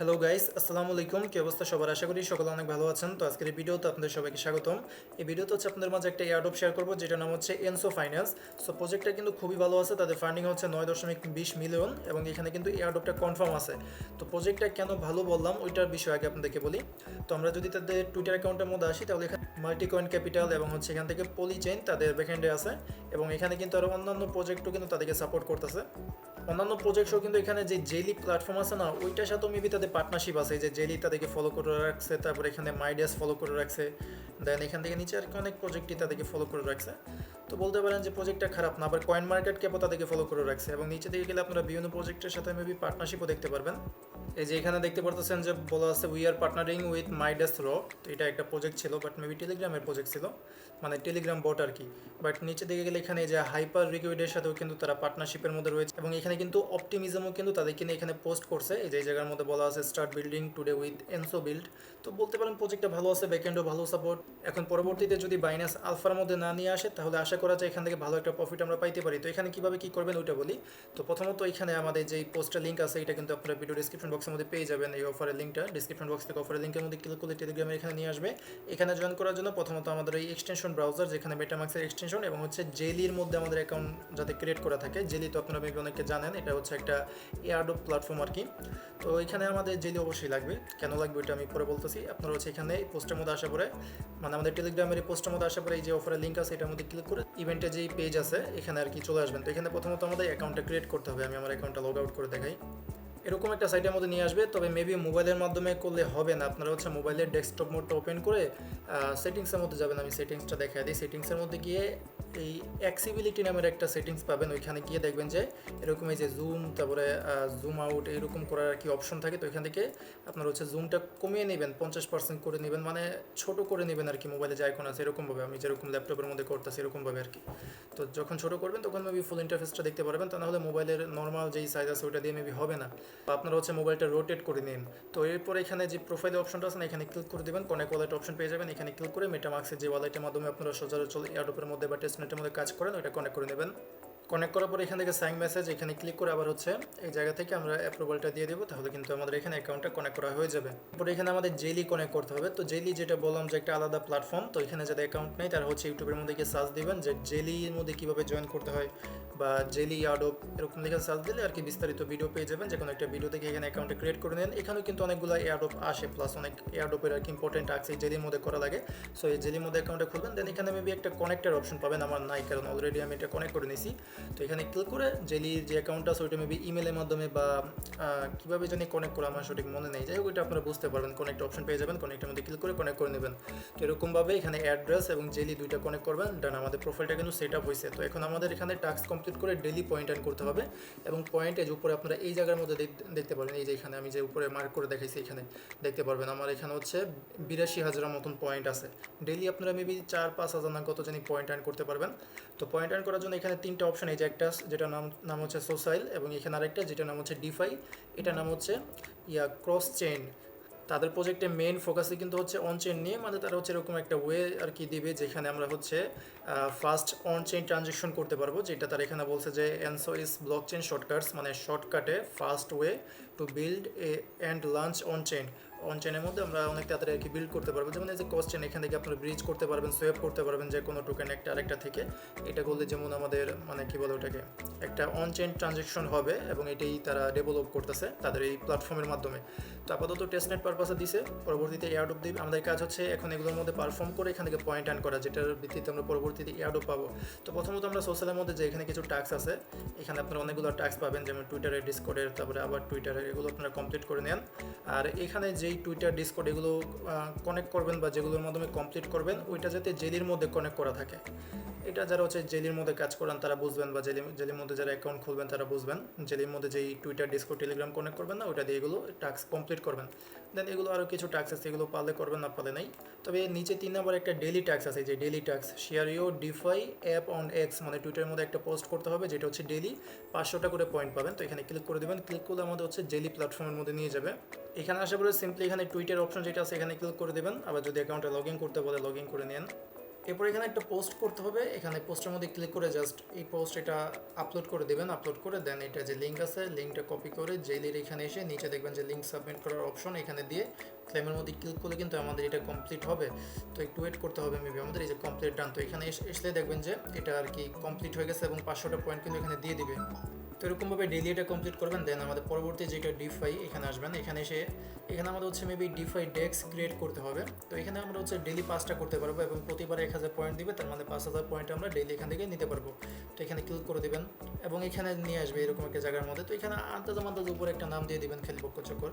Hello guys আসসালামু আলাইকুম কি অবস্থা সবার? আশা করি সকলে অনেক ভালো আছেন। তো আজকের এই ভিডিওতে আপনাদের সবাইকে স্বাগতম। এই ভিডিওতে হচ্ছে আপনাদের মাঝে একটা এয়ারডপ শেয়ার করব যেটা নাম হচ্ছে এনসো ফাইন্যান্স সো প্রজেক্টটা কিন্তু খুবই ভালো আছে। তাদের ফান্ডিং হচ্ছে নয় দশমিক বিশ মিলিয়ন এবং এখানে কিন্তু এয়ারডপটা কনফার্ম আছে। তো প্রজেক্টটা কেন ভালো বললাম, ওইটার বিষয়ে আগে আপনাদেরকে বলি। তো আমরা যদি তাদের টুইটার অ্যাকাউন্টের মধ্যে আসি, তাহলে এখানে মাল্টিকয়েন ক্যাপিটাল এবং হচ্ছে এখান থেকে পলিচেইন তাদের ব্যাকএন্ডে আছে। এবং এখানে কিন্তু আরও অন্যান্য প্রজেক্টও কিন্তু তাদেরকে সাপোর্ট করতেছে। অন্যান্য প্রজেক্টও কিন্তু এখানে যে জেলি প্ল্যাটফর্ম আছে না, ওইটার সাথেও মেবি তাদের পার্টনারশিপ আছে। যে জেলি তাদেরকে ফলো করে রাখছে, তারপর এখানে মাইডিয়াস ফলো করে রাখছে। দেন এখান থেকে নিচে আর কি অনেক প্রজেক্টই তাদেরকে ফলো করে রাখছে। তো বলতে পারেন যে প্রজেক্টটা খারাপ না, আবার কয়েন মার্কেট ক্যাপও তাদেরকে ফলো করে রাখছে। এবং নিচে থেকে গেলে আপনারা বিভিন্ন প্রজেক্টের সাথে মেবি পার্টনারশিপও দেখতে পারবেন। এই যে এখানে দেখতে পারতেছেন যে বলা আছে we are partnering with Midas র তো এটা একটা প্রজেক্ট ছিল বাট মেবি টেলিগ্রামের প্রজেক্ট ছিল মানে টেলিগ্রাম বট আর কি। বাট নিচে দিকে গেলে এখানে যে হাইপার রিকুইডের সাথেও কিন্তু তারা পার্টনারশিপের মধ্যে রয়েছে। এবং এখানে কিন্তু অপটিমিজমও কিন্তু তাদেরকে নিয়ে এখানে পোস্ট করছে। এই যে জায়গার মধ্যে বলা আছে start building today with Enso build তো বলতে পারেন প্রজেক্টটা ভালো আছে ব্যাকএন্ডও ভালো সাপোর্ট এখন পরবর্তীতে যদি বাইনাস আলফার মধ্যে না নিয়ে আসে, তাহলে আশা করা যায় এখান থেকে ভালো একটা প্রফিট আমরা পাইতে পারি। তো এখানে কীভাবে কি করবেন ওইটা বলি। তো প্রথমত এখানে আমাদের যে পোস্টের লিঙ্ক আছে, এটা কিন্তু আপনারা ভিডিও ডিসক্রিপশন বক্সের মধ্যে পেয়ে যাবেন এই অফারের লিঙ্কটা ডিসক্রিপশন বক্স থেকে অফারের লিঙ্কের মধ্যে ক্লিক করলে টেলিগ্রামে এখানে নিয়ে আসবে। এখানে জয়েন করার জন্য প্রথমত আমাদের এই এক্সটেনশন ব্রাউজার যেখানে মেটামাক্সের এক্সটেনশন এবং হচ্ছে জেলির মধ্যে আমাদের অ্যাকাউন্ট যাতে ক্রিয়েট করা থাকে। জেলি তো আপনারা মেবি অনেকে জানেন, এটা হচ্ছে একটা এয়ারডপ প্ল্যাটফর্ম আর কি। তো এখানে আমাদের জেলি অবশ্যই লাগবে। কেন লাগবে এটা আমি পরে বলতেছি। আপনারা হচ্ছে এখানে পোস্টের মধ্যে আসা পরে মানে আমাদের টেলিগ্রামের এই পোস্টের মধ্যে আসা পরে এই যে অফারের লিঙ্ক আছে, এটার মধ্যে ক্লিক করে ইভেন্টে যেই পেজ আছে, এখানে আর কি চলে আসবেন। তো এখানে প্রথমত আমাদের অ্যাকাউন্টটা ক্রিয়েট করতে হবে। আমি আমার অ্যাকাউন্টটা লগ আউট করে দেখাই। এরকম একটা সাইটের মধ্যে নিয়ে আসবে, তবে মেবি মোবাইলের মাধ্যমে করলে হবে না। আপনারা হচ্ছে মোবাইলের ডেস্কটপ মোডটা ওপেন করে সেটিংসের মধ্যে যাবেন। আমি সেটিংসটা দেখা দিই। সেটিংসের মধ্যে গিয়ে এই অ্যাক্সিবিলিটি নামের একটা সেটিংস পাবেন। ওইখানে গিয়ে দেখবেন যে এরকম এই যে জুম তারপরে জুম আউট এরকম করার আর কি অপশন থাকে। তো এখান থেকে আপনার হচ্ছে জুমটা কমিয়ে নেবেন, পঞ্চাশ পার্সেন্ট করে নেবেন। মানে ছোট করে নেবেন আর কি মোবাইলে যে আইকন আছে এরকমভাবে। আমি যেরকম ল্যাপটপের মধ্যে করতেছি এরকমভাবে আর কি। তো যখন ছোট করবেন, তখন মেবি ফুল ইন্টারফেসটা দেখতে পারবেন। তা নাহলে মোবাইলের নর্মাল যেই সাইজ আছে, ওইটা দিয়ে মেবি হবে না। তো আপনারা হচ্ছে মোবাইলটা রোটেট করে নিন। তো এরপর এখানে যে প্রোফাইল অপশনটা আছে না, এখানে ক্লিক করে দেবেন কনেক্ট ওয়ালেট অপশন পেয়ে যাবেন। এখানে ক্লিক করে মেটামাক্সের যে ওয়ালেটের মাধ্যমে আপনারা সচরাচর এয়ারডপের মধ্যে বা টেস্টনেটের মধ্যে কাজ করেন, ওইটা কনেক্ট করে নেবেন। কনেক্ট করার পর এখান থেকে সাইন মেসেজ এখানে ক্লিক করে আবার হচ্ছে এই জায়গা থেকে আমরা অ্যাপ্রুভালটা দিয়ে দেবো, তাহলে কিন্তু আমাদের এখানে অ্যাকাউন্টটা কনেক্ট করা হয়ে যাবে। এরপর এখানে আমাদের জেলি কনেক্ট করতে হবে। তো জেলি যেটা বললাম যে একটা আলাদা প্ল্যাটফর্ম তো এখানে যাদের অ্যাকাউন্ট নেই, তারা হচ্ছে ইউটিউবের মধ্যে গিয়ে সার্চ দিবেন যে জেলির মধ্যে কীভাবে জয়েন করতে হয় বা জেলি আডোপ এরকম দেখে সার্চ দিলে আর কি বিস্তারিত ভিডিও পেয়ে যাবেন। যে কোনো একটা ভিডিও থেকে এখানে অ্যাকাউন্টে ক্রিয়েট করে নেন। এখানেও কিন্তু অনেকগুলো এয়ারডোপ আসে প্লাস অনেক এয়ারডোপের আর কি ইম্পর্টেন্ট আছে জেলির মধ্যে করা লাগে। সো এই জেলির মধ্যে অ্যাকাউন্টে খুলবেন দেন এখানে মেবি একটা কানেক্টের অপশন পাবেন। আমার নাই, কারণ অলরেডি আমি এটা কানেক্ট করে নিয়েছি তো এখানে ক্লিক করে জেলির যে অ্যাকাউন্ট আছে, ওইটা মেবি ইমেলের মাধ্যমে বা কীভাবে জানি কানেক্ট করা আমার সঠিক মনে নেই। যাই হোক, ওইটা আপনারা বুঝতে পারবেন কানেক্ট অপশন পেয়ে যাবেন কানেক্টের মধ্যে ক্লিক করে কানেক্ট করে নেবেন। তো এরকমভাবে এখানে অ্যাড্রেস এবং জেলি দুইটা কানেক্ট করবেন ডান আমাদের প্রোফাইলটা কিন্তু সেট আপ হয়েছে। তো এখন আমাদের এখানে টাস্ক কমপ্লিট করে ডেলি পয়েন্ট আর্ন করতে হবে এবং পয়েন্টের উপরে আপনারা এই জায়গার মধ্যে দেখ- দেখতে পারবেন। এই যে এখানে আমি যে উপরে মার্ক করে দেখাইছি এখানে, দেখতে পারবেন। আমার এখানে হচ্ছে বিরাশি হাজারের মতন পয়েন্ট আছে। ডেলি আপনারা মেবি চার পাঁচ হাজার না কত জানি পয়েন্ট আর্ন করতে পারবেন। তো পয়েন্ট আর্ন করার জন্য এখানে তিনটা অপশন এই যে একটা, যেটা নাম নাম হচ্ছে সোসাইল এবং এখানে আরেকটা, যেটা নাম হচ্ছে ডিফাই এটা নাম হচ্ছে, ইয়া, ক্রস চেইন। তাদের প্রজেক্টে মেন ফোকাসই কিন্তু হচ্ছে অন চেইন নিয়ে মানে তারা হচ্ছে এরকম একটা ওয়ে আর কি দিবে যেখানে আমরা হচ্ছে ফার্স্ট অন চেইন ট্রানজেকশন করতে পারব, যেটা তারা এখানে বলছে যে অ্যানসো ইস ব্লক চেন শর্টকাটস মানে শর্টকাটে first way to build a and launch on chain on চেনের মধ্যে আমরা অনেক তাড়াতাড়ি আর কি বিল্ড করতে পারব। যেমন এই যে কস্ট চেন এখান থেকে আপনারা ব্রিজ করতে পারবেন সোয়েপ করতে পারবেন যে কোনো টোকেন একটা আরেকটা থেকে। এটা করলে যেমন আমাদের মানে কি বলে ওটাকে, একটা অন চেন ট্রানজেকশন হবে এবং এটাই তারা ডেভেলপ করতেছে তাদের এই প্ল্যাটফর্মের মাধ্যমে। তো আপাতত টেস্টনেট পারপাসে দিছে, পরবর্তীতে এয়ারডপ দিবে আমাদের কাজ হচ্ছে এখন এগুলোর মধ্যে পারফর্ম করে এখান থেকে পয়েন্ট আর্ন করা, যেটার ভিত্তিতে আমরা পরবর্তীতে এয়ারডপ পাবো। তো প্রথমত আমরা সোশ্যালের মধ্যে যে এখানে কিছু টাস্ক আছে, এখানে আপনারা অনেকগুলো টাস্ক পাবেন, যেমন টুইটারের ডিসকোডের তারপরে আবার টুইটারের এগুলো আপনারা কমপ্লিট করে নেন। আর এখানে যেই টুইটার ডিসকোড এগুলো কানেক্ট করবেন বা যেগুলোর মাধ্যমে কমপ্লিট করবেন, ওইটা যাতে জেলির মধ্যে কানেক্ট করা থাকে। এটা যারা হচ্ছে জেলির মধ্যে কাজ করান, তারা বুঝবেন বা জেলি, জেলির মধ্যে যারা অ্যাকাউন্ট খুলবেন, তারা বুঝবেন। জেলির মধ্যে যেই টুইটার ডিসকো টেলিগ্রাম কানেক্ট করবেন না, ওইটা দিয়ে এগুলো টাস্ক কমপ্লিট করবেন। দেন এগুলো আরও কিছু টাস্ক আছে, এগুলো পারলে করবেন না, পারলে নাই। তবে নিচে তিন নম্বর একটা ডেলি টাস্ক আছে, যে daily task share U DeFi app on X মানে টুইটারের মধ্যে একটা পোস্ট করতে হবে, যেটা হচ্ছে ডেলি পাঁচশোটা করে পয়েন্ট পাবেন। তো এখানে ক্লিক করে দেবেন ক্লিক করলে আমাদের হচ্ছে জেলি প্ল্যাটফর্মের মধ্যে নিয়ে যাবে। এখানে আসার পরে সিম্পলি এখানে টুইটার অপশন যেটা আছে, এখানে ক্লিক করে দেবেন। আবার যদি অ্যাকাউন্টে লগ ইন করতে বলে লগ ইন করে নেন এরপর এখানে একটা পোস্ট করতে হবে। এখানে পোস্টের মধ্যে ক্লিক করে জাস্ট এই পোস্ট এটা আপলোড করে দেবেন। আপলোড করে দেন এটা যে লিঙ্ক আছে লিঙ্কটা কপি করে জেলির এখানে এসে নিচে দেখবেন যে লিঙ্ক সাবমিট করার অপশন এখানে দিয়ে ক্লেমের মধ্যে ক্লিক করলে কিন্তু আমাদের এটা কমপ্লিট হবে। তো একটু ওয়েট করতে হবে মেবি আমাদের এই যে কমপ্লিট ডান তো এখানে এসে- এসলে দেখবেন যে এটা আর কি কমপ্লিট হয়ে গেছে এবং পাঁচশোটা পয়েন্ট কিন্তু এখানে দিয়ে দিবে। তো এরকমভাবে ডেলি এটা কমপ্লিট করবেন দেন আমাদের পরবর্তী যেটা ডিফাই এখানে আসবেন, এখানে এসে, এখানে আমাদের হচ্ছে মেবি ডিফাই ডেক্স ক্রিয়েট করতে হবে। তো এখানে আমরা হচ্ছে ডেলি পাঁচটা করতে পারব এবং প্রতিবার এক হাজার পয়েন্ট দিবে, তার মানে পাঁচ হাজার পয়েন্ট আমরা ডেলি এখান থেকে নিতে পারব। তো এখানে ক্লিক করে দিবেন এবং এখানে নিয়ে আসবে এরকম একটা জায়গার মধ্যে। তো এখানে আন্দাজ আন্দাজ উপরে একটা নাম দিয়ে দিবেন খালি বক্ষ চক্কর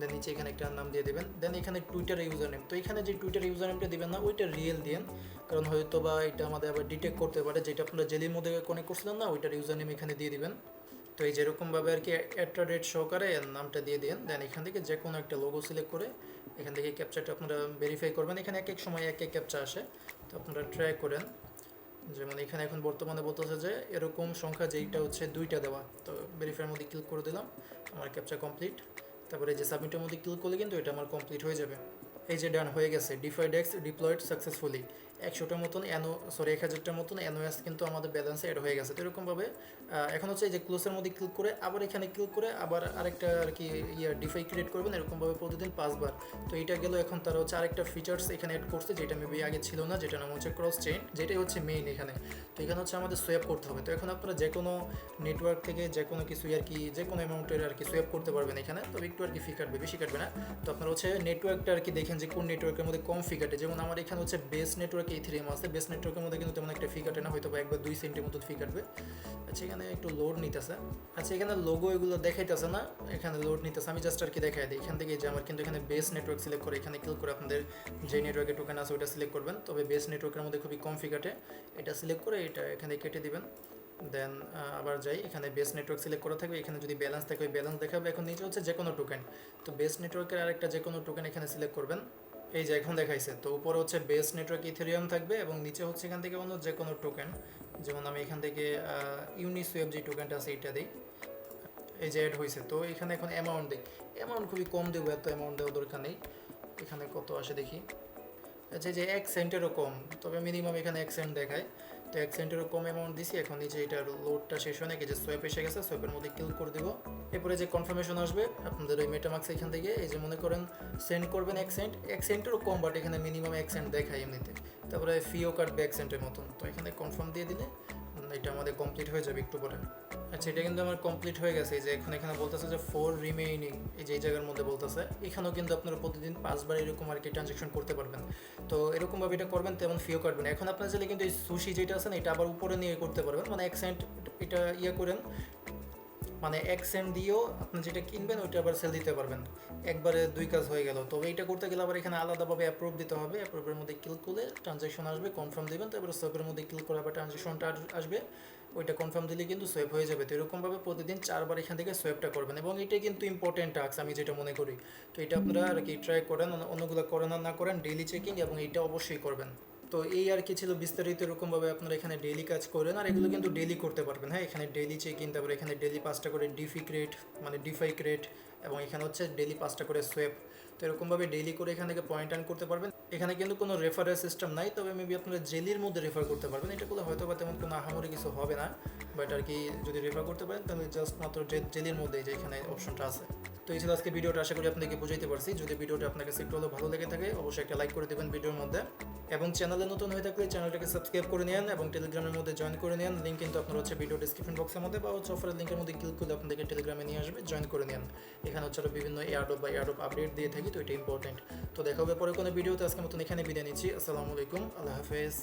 দেন নিচে এখানে একটা নাম দিয়ে দিবেন। দেন এখানে টুইটার ইউজার নেম তো এখানে যে টুইটার ইউজার নেমটা দিবেন না, ওইটা রিয়েল দিন কারণ হয়তো বা এটা আমাদের আবার ডিটেক্ট করতে পারে, যেটা আপনারা জেলির মধ্যে কানেক্ট করছিলেন না, ওইটার ইউজার নেম এখানে দিয়ে দিবেন। তো এই যেরকমভাবে আর কি অ্যাট্রা রেট সহকারে নামটা দিয়ে দিন, দেন এখান থেকে যে কোনো একটা লোগো সিলেক্ট করে এখান থেকে ক্যাপচারটা আপনারা ভেরিফাই করবেন। এখানে এক এক সময় এক এক ক্যাপচা আসে। তো আপনারা ট্রাই করেন। যেমন এখানে এখন বর্তমানে বলতেছে যে এরকম সংখ্যা যেইটা হচ্ছে দুইটা দেওয়া। তো ভেরিফাইয়ের মধ্যে ক্লিক করে দিলাম, আমার ক্যাপচা কমপ্লিট তারপরে যে সাবমিটের মধ্যে ক্লিক করলে কিন্তু এটা আমার কমপ্লিট হয়ে যাবে। এই যে ডান হয়ে গেছে। ডিফাইড এক্স ডিপ্লয়েড সাকসেসফুলি একশোটার মতন এনো সরি এক হাজারটার মতন এনওএস কিন্তু আমাদের ব্যালেন্সে অ্যাড হয়ে গেছে। তো এরকমভাবে এখন হচ্ছে যে ক্লোজের মধ্যে ক্লিক করে, আবার এখানে ক্লিক করে, আবার আরেকটা আর কি ইয়া ডিফাই ক্রিয়েট করবেন এরকমভাবে প্রতিদিন পাঁচবার। তো এটা গেল এখন তারা হচ্ছে আরেকটা ফিচার্স এখানে অ্যাড করছে, যেটা মেবি আগে ছিল না, যেটা নাম হচ্ছে ক্রস চেইন যেটাই হচ্ছে মেইন এখানে। তো এখানে হচ্ছে আমাদের সোয়াপ করতে হবে। তো এখন আপনারা যে কোনো নেটওয়ার্ক থেকে যে কোনো কিছু আর কি যে কোনো অ্যামাউন্টের আর কি সোয়াপ করতে পারবেন এখানে। তবে একটু আর কি ফি কাটবে, বেশি কাটবে না। তো আপনারা হচ্ছে নেটওয়ার্কটা আর কি দেখেন যে কোন নেটওয়ার্কের মধ্যে কম ফি কাটে। যেমন আমার এখানে হচ্ছে বেস নেটওয়ার্ক ইথেরিয়াম আছে বেস নেটওয়ার্কের মধ্যে কিন্তু তেমন একটা ফি কাটে না হয়তো বা একবার দুই সেন্টের মতো ফি কাটবে। আচ্ছা এখানে একটু লোড নিতেছে। আচ্ছা এখানে লোগো এগুলো দেখাইতেছে না, এখানে লোড নিতেছে। আমি জাস্ট আর কি দেখাই দিই। এখান থেকে যে আমার কিন্তু এখানে বেস নেটওয়ার্ক সিলেক্ট করে, এখানে ক্লিক করে আপনাদের যে নেটওয়ার্কের টোকেন আছে ওটা সিলেক্ট করবেন। তবে বেস নেটওয়ার্কের মধ্যে খুবই কম ফি কাটে। এটা সিলেক্ট করে এটা এখানে কেটে দিবেন। দেন আবার যাই, এখানে বেস নেটওয়ার্ক সিলেক্ট করা থাকবে। এখানে যদি ব্যালেন্স থাকে, ওই ব্যালেন্স দেখাবে। এখন নিচে হচ্ছে যে কোনো টোকেন তো বেস নেটওয়ার্কের আরেকটা যে কোনো টোকেন এখানে সিলেক্ট করবেন। এই যে এখন দেখাইছে তো উপরে হচ্ছে বেস নেটওয়ার্ক ইথেরিয়াম থাকবে এবং নিচে হচ্ছে এখান থেকে অন্য যে কোনো টোকেন যেমন আমি এখান থেকে ইউনিসুয়েব যে টোকেনটা আছে এটা দিই, এই যে অ্যাড হয়েছে তো এখানে এখন অ্যামাউন্ট দিই অ্যামাউন্ট খুবই কম দেবো, এত অ্যামাউন্ট দেওয়ার দরকার নেই, এখানে কত আসে দেখি আচ্ছা যে এক সেন্টেরও কম, তবে মিনিমাম এখানে এক সেন্ট দেখায় এক সেন্টেরও কম অ্যামাউন্ট দিছি, এখন নিচে এটার লোডটা শেষ হয়ে গেছে সোয়েপ এসে গেছে সোয়েপের মধ্যে ক্লিক করে দিব। এরপরে যে কনফার্মেশন আসবে, আপনাদের ওই মেটামাক্স এখান থেকে, এই যে মনে করেন সেন্ড করবেন এক সেন্ট এক সেন্টেরও কম বাট এখানে মিনিমাম এক সেন্ট দেখায় এমনিতে। তারপরে ফিও কাটবে এক সেন্টের মতন। তো এখানে কনফার্ম দিয়ে দিলে এটা আমাদের কমপ্লিট হয়ে যাবে একটু পরে। আচ্ছা এটা কিন্তু আমার কমপ্লিট হয়ে গেছে। এই যে এখন এখানে বলতেছে যে ফোর রিমেইনিং এই যে এই জায়গার মধ্যে বলতেছে। এখানেও কিন্তু আপনারা প্রতিদিন পাঁচবার এরকম আর কি ট্রানজ্যাকশন করতে পারবেন। তো এরকমভাবে এটা করবেন, তেমন ফিও কাটবেন এখন আপনার চাইলে কিন্তু এই সুশি যেটা আছে না, এটা আবার উপরে নিয়ে করতে পারবেন। মানে এক্সেন্ট এটা ইয়ে করেন মানে এক সেন্ট দিয়েও আপনি যেটা কিনবেন, ওইটা আবার সেল দিতে পারবেন। একবারে দুই কাজ হয়ে গেল। তবে এটা করতে গেলে আবার এখানে আলাদাভাবে অ্যাপ্রুভ দিতে হবে। অ্যাপ্রুভের মধ্যে ক্লিক করলে ট্রানজাকশন আসবে কনফার্ম দেবেন। তারপরে সোয়েপের মধ্যে ক্লিক করে আবার ট্রানজাকশনটা আসবে। ওইটা কনফার্ম দিলে কিন্তু সোয়েপ হয়ে যাবে। তো এরকমভাবে প্রতিদিন চারবার এখান থেকে সোয়েপটা করবেন। এবং এটাই কিন্তু ইম্পর্টেন্ট টাস্ক আমি যেটা মনে করি। তো এটা আপনারা আর কি ট্রাই করেন অন্যগুলো করেন না করেন ডেইলি চেকিং এবং এটা অবশ্যই করবেন। তো এই আর কি ছিল বিস্তারিত এরকমভাবে আপনারা এখানে ডেইলি কাজ করেন, আর এগুলো কিন্তু ডেইলি করতে পারবেন। হ্যাঁ এখানে ডেইলি চেক ইন তারপরে এখানে ডেলি পাঁচটা করে ডিফি ক্রেট মানে ডিফাই ক্রেট এবং এখানে হচ্ছে ডেলি পাঁচটা করে সোয়েপ তো এরকমভাবে ডেলি করে এখান থেকে পয়েন্ট আর্ন করতে পারবেন। এখানে কিন্তু কোনো রেফারেল সিস্টেম নাই, তবে মেবি আপনারা জেলির মধ্যে রেফার করতে পারবেন। এটা করলে হয়তো বা তেমন কোনো আহামরি কিছু হবে না বাট আর কি যদি রেফার করতে পারেন, তাহলে জাস্ট মাত্র জেলির মধ্যে যে এখানে অপশনটা আছে। তো এই ছিল আজকে ভিডিওটা, আশা করি আপনাকে বুঝাইতে পারছি। যদি ভিডিওটা আপনার কাছে একটু হলেও ভালো লেগে থাকে, অবশ্যই একটা লাইক করে দেবেন ভিডিওর মধ্যে। এবং চ্যানেলে নতুন হয়ে থাকলে চ্যানেলটাকে সাবস্ক্রাইব করে নেন এবং টেলিগ্রামের মধ্যে জয়েন করে নেন লিঙ্ক কিন্তু আপনার হচ্ছে ভিডিও ডিসক্রিপশন বক্সের মধ্যে বা হচ্ছে অফারের লিঙ্কের মধ্যে ক্লিক করলে আপনাদেরকে টেলিগ্রামে নিয়ে আসবে জয়েন করে নেন এখানে হচ্ছে আরও বিভিন্ন এয়ারডপ বা এয়ারডপ আপডেট দিয়ে থাকি, তো এটা ইম্পর্টেন্ট তো দেখা হবে পরে কোনো ভিডিওতে আজকে মতন এখানে বিদায় নিচ্ছি। আসসালামু আলাইকুম, আল্লাহ হাফেজ।